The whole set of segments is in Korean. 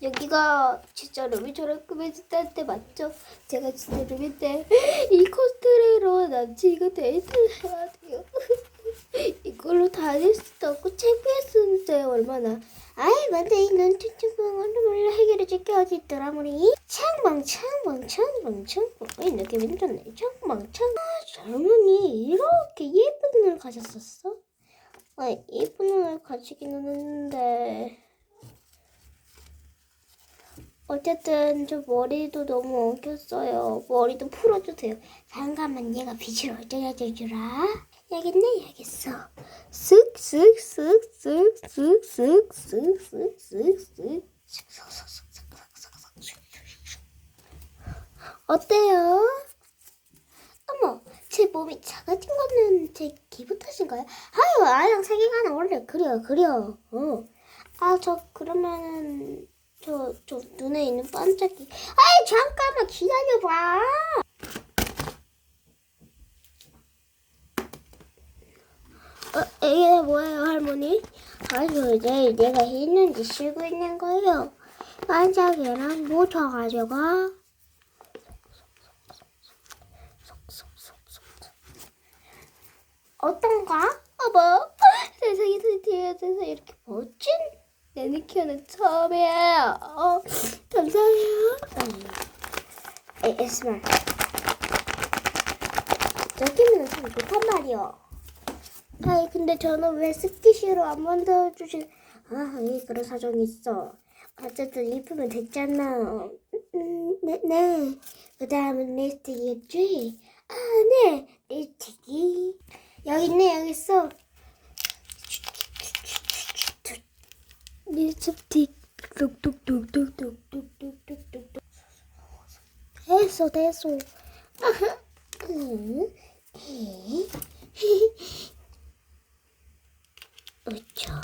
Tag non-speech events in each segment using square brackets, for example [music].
여기가 진짜 루비처럼 꾸며진다는 데 맞죠? 제가 진짜 루비인데 [laughs] 이 코스프레로 남친과 데이트를 돼요. [laughs] 이걸로 다닐 수도 없고 창피했는데 얼마나 아이 근데 이 눈치충풍은 몰라 해결해줄게 어디 있더라 우리 창방 창방 창방 창방 이 느낌 괜찮네 창방 창방 아, 젊은이 이렇게 예쁜 눈을 가졌었어? 아 예쁜 눈을 가지기는 했는데 어쨌든 저 머리도 너무 엉켰어요. 머리도 풀어주세요. 잠깐만 얘가 빛을 어쩌야 되주라. 여기 있네 여기 있어. 쓱쓱쓱쓱쓱쓱쓱쓱쓱쓱쓱 어때요? 어머, 제 몸이 작아진 거는 제 기분 탓인가요? 아유, 아양 세계관은 원래 그려, 그려. 어. 아, 저 그러면은 저, 저 눈에 있는 반짝이. 아이, 잠깐만 기다려봐. 어, 이게 뭐예요, 할머니? 아주 이제 내가 있는지 쉬고 있는 거예요. 반짝이랑 모터 가져가. 어떤가? 어머, [laughs] 세상에 드디어서 이렇게 멋진 매니큐어는 처음이에요. 어, 감사해요. ASMR. 여기는 참 못한 말이요. 아이, 근데 저는 왜 스키시로 안 만들어 주신, 아, 예, 그런 사정이 있어. 어쨌든 입으면 됐잖아. 음, 네, 네. 그 다음은 립스틱이었지? 아, 네. 립스틱이. 여기 있네, 여기 있어. 립스틱 뚝뚝뚝뚝뚝뚝뚝뚝뚝 됐어 됐어 응. 으쌰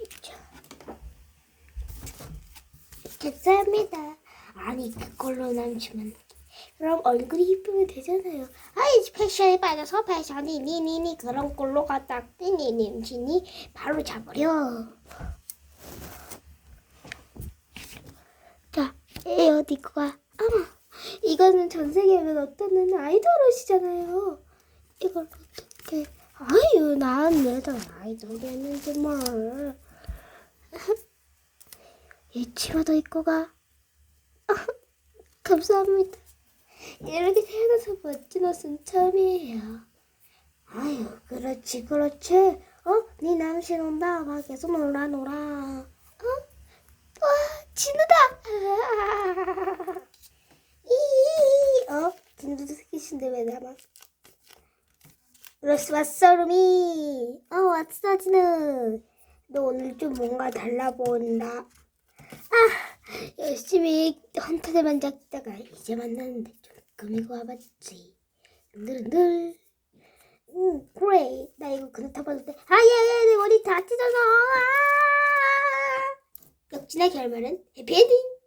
으쌰 감사합니다 아니 그걸로 남주면 그럼 얼굴이 이쁘면 되잖아요 아이 패션에 빠져서 패션이 니니니 그런 걸로 갖다 니니 님진이 바로 잡으려 자, 이 어디 거야? 어머, 이거는 전 세계에 어떤 아이돌이시잖아요. 이걸 어떻게? 아유, 난 내가 아이돌이었는지 뭘. 이 치마도 입고 가. [laughs] 감사합니다. 이렇게 태어나서 멋진 옷은 처음이에요. 아유, 그렇지, 그렇지. 어? 네 남친 온다. 막 계속 놀아, 놀아. 어? 와, 진우다! 이, 어? 왜 나만? 로스 왔어, 루미. 어, 왔어, 진우. 너 오늘 좀 뭔가 달라 보인다. 아, 열심히 헌터대 만졌다가 이제 만났는데 좀 꾸미고 와봤지. 흔들흔들. 응, 그래. 나 이거 그냥 타봤는데. 아, 예, 예, 내 머리 다 찢어서. 아! 역시나 결말은 해피엔딩.